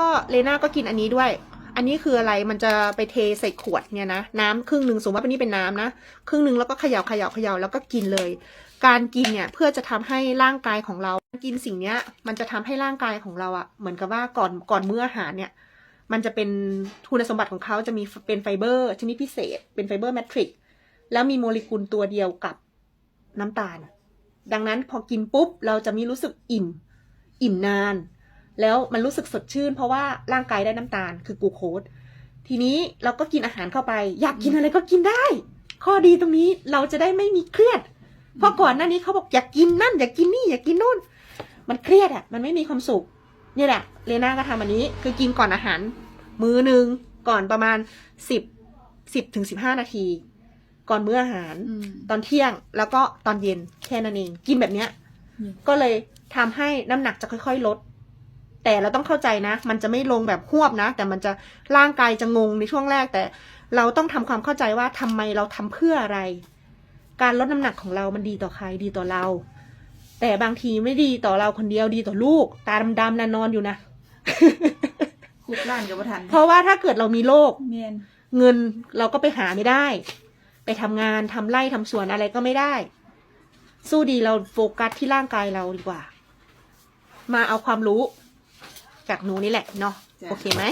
ก็เลน่าก็กินอันนี้ด้วย อันนี้คืออะไร มันจะไปเทใส่ขวดเนี่ยนะ น้ำครึ่งหนึ่งสมมติว่าอันนี้เป็นน้ำนะ ครึ่งหนึ่งแล้วก็เขย่าเขย่าเขย่าแล้วก็กินเลย การกินเนี่ยเพื่อจะทำให้ร่างกายของเรา กินสิ่งเนี้ย มันจะทำให้ร่างกายของเราอะเหมือนกับว่าก่อนก่อนมื้ออาหารเนี่ย มันจะเป็นคุณสมบัติของเขาจะมีเป็นไฟเบอร์ชนิดพิเศษ เป็นไฟเบอร์แมทริกแล้วมีโมเลกุลตัวเดียวกับน้ำตาล ดังนั้นพอกินปุ๊บเราจะมีรู้สึกอิ่ม อิ่มนาน แล้วมันรู้สึกสดชื่น เพราะว่าร่างกายได้น้ำตาลคือกลูโคสทีนี้เราก็กินอาหารเข้าไป อยากกินอะไรก็กินได้ ข้อดีตรงนี้เราจะได้ไม่มีเครียด เพราะก่อนหน้านี้เขาบอกอยากกินนั่น อยากกินนี่อยากกินนู่น มันเครียดอะมันไม่มีความสุขนี่แหละเลน่าก็ทำอันนี้ คือกินก่อนอาหาร มื้อหนึ่งก่อนประมาณสิบสิบถึงสิบห้านาที ก่อนมื้ออาหารอืมตอนเที่ยงแล้วก็ตอนเย็นแค่นั้นเอง กินแบบเนี้ยอืมก็เลยทำให้น้ำหนักจะค่อย ๆ ลด แต่เราต้องเข้าใจนะ มันจะไม่ลงแบบหวบนะ แต่มันจะร่างกายจะงงในช่วงแรก แต่เราต้องทำความเข้าใจว่าทำไมเราทำเพื่ออะไร การลดน้ำหนักของเรามันดีต่อใครดีต่อเรา แต่บางทีไม่ดีต่อเราคนเดียวดีต่อลูก ตาดำๆนะนอนอยู่นะคุกล้านกับประทันเพราะว่าถ้าเกิดเรามีโรคเมียนเงินเราก็ไปหาไม่ได้ ไปทำงานทำไร่ทำสวนอะไรก็ไม่ได้ สู้ดีเราโฟกัสที่ร่างกายเราดีกว่า มาเอาความรู้ จากหนูนี่แหละเนาะโอเคไหม